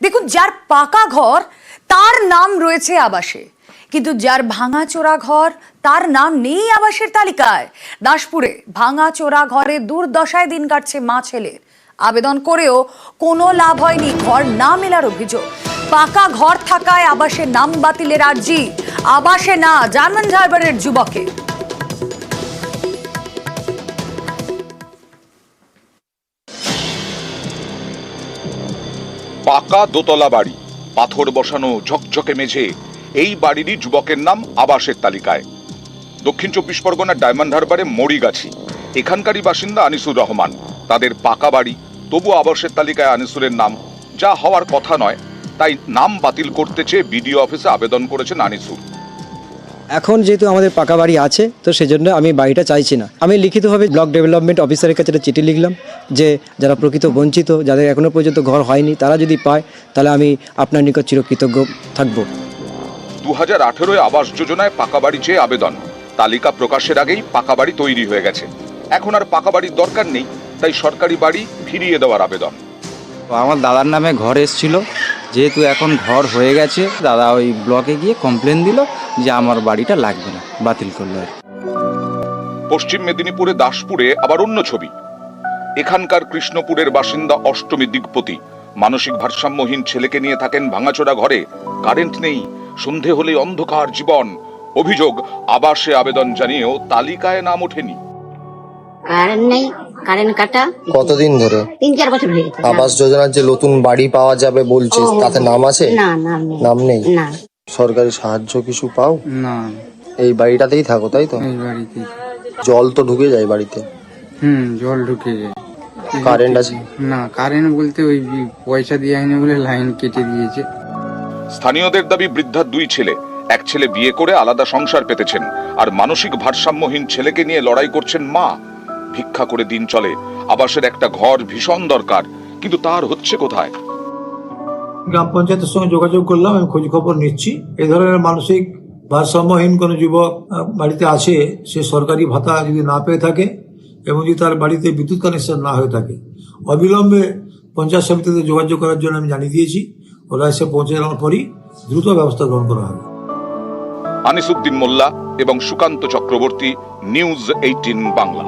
দেখুন, যার পাকা ঘর, তার নাম রয়েছে আবাসে। কিন্তু যার ভাঙাচোরা ঘর, তার নাম নেই আবাসের তালিকায়। দাসপুরে ভাঙা চোরা ঘরে দুর্দশায় দিন কাটছে মা ছেলের আবেদন করেও কোনো লাভ হয়নি ঘর না মেলার অভিযোগ। পাকা ঘর থাকায় আবাসের নাম বাতিলের আর্জি। আবাসে না, জার্মান হারবারের যুবকে। পাকা দোতলা বাড়ি। পাথর বসানো ঝকঝকে মেঝে। এই বাড়িরই যুবকের নাম আবাসের তালিকায়। দক্ষিণ চব্বিশ পরগনার ডায়মন্ড হারবারে মরিগাছি। এখানকারই বাসিন্দা আনিসুর রহমান। তাদের পাকা বাড়ি, তবু আবাসের তালিকায় আনিসুরের নাম। যা হওয়ার কথা নয়, তাই নাম বাতিল করতে চেয়ে বিডিও অফিসে আবেদন করেছেন আনিসুর। এখন যেহেতু আমাদের পাকা বাড়ি আছে তো সেজন্য আমি বাড়িটা চাইছি না। আমি লিখিতভাবে ব্লক ডেভেলপমেন্ট অফিসারের কাছে একটা চিঠি লিখলাম যে যারা প্রকৃত বঞ্চিত যাদের এখনও পর্যন্ত ঘর হয়নি তারা যদি পায় তাহলে আমি আপনার নিকট চিরকৃতজ্ঞ থাকব। দু হাজার আঠেরোয় আবাস যোজনায় পাকা বাড়ি চেয়ে আবেদন। তালিকা প্রকাশের আগেই পাকা বাড়ি তৈরি হয়ে গেছে। এখন আর পাকা বাড়ির দরকার নেই তাই সরকারি বাড়ি ফিরিয়ে দেওয়ার আবেদন। আমার দাদার নামে ঘর এসছিল। যেহেতু এখন ঘর হয়ে গেছে দাদা ওই ব্লকে গিয়ে কমপ্লেন দিল যে আমার বাড়িটা লাগবে না বাতিল করল আর পশ্চিম মেদিনীপুরে দাসপুরে আবার অন্য ছবি। এখানকার কৃষ্ণপুরের বাসিন্দা অষ্টমী দিগপতি। মানসিক ভারসাম্যহীন ছেলেকে নিয়ে থাকেন ভাঙাচোরা ঘরে। কারেন্ট নেই সন্ধে হলে অন্ধকার জীবন। অভিযোগ আবাসে আবেদন জানিয়েও তালিকায় নাম ওঠেনি। কারেন্ট নেই কারেন্ট কাটা। কতদিন ধরে? তিন চার বছর হয়ে গেছে। আবাস যোজনার যে নতুন বাড়ি পাওয়া যাবে বলছিস ও। তাতে নাম আছে? না নাম নেই। নাম নেই? না। সরকারি সাহায্য কিছু পাও? না। এই বাড়িটাতেই থাকো তাই তো? এই বাড়িতে জল তো ঢুকে যায় বাড়িতে? হুম জল ঢুকে যায়। কারেন্ট আছে? না কারেন্ট বলতে ওই পয়সা দিয়ে হয়নি বলে লাইন কেটে দিয়েছে। স্থানীয়দের দাবি বৃদ্ধার দুই ছেলে। এক ছেলে বিয়ে করে আলাদা সংসার পেতেছেন। আর মানসিক ভারসাম্যহীন ছেলেকে নিয়ে লড়াই করছেন মা। ভিক্ষা করে দিন চলে। আবাসের একটা ঘর ভীষণ দরকার। কিন্তু তার হচ্ছে কোথায়? গ্রাম পঞ্চায়েতের সঙ্গে যোগাযোগ করলাম আমি খোঁজ খবর নিচ্ছি। এই ধরনের মানসিক ভারসাম্যহীন কোনো যুবক বাড়িতে আছে সে সরকারি ভাতা যদি না পেয়ে থাকে এবং যদি তার বাড়িতে বিদ্যুৎ কানেকশন না হয়ে থাকে অবিলম্বে পঞ্চায়েত সমিতিতে যোগাযোগ করার জন্য আমি জানিয়ে দিয়েছি। ওরা এসে পৌঁছে যাওয়ার পরই দ্রুত ব্যবস্থা গ্রহণ করা হবে। আনিসুদ্দিন মোল্লা এবং সুকান্ত চক্রবর্তী নিউজ এইটিন বাংলা।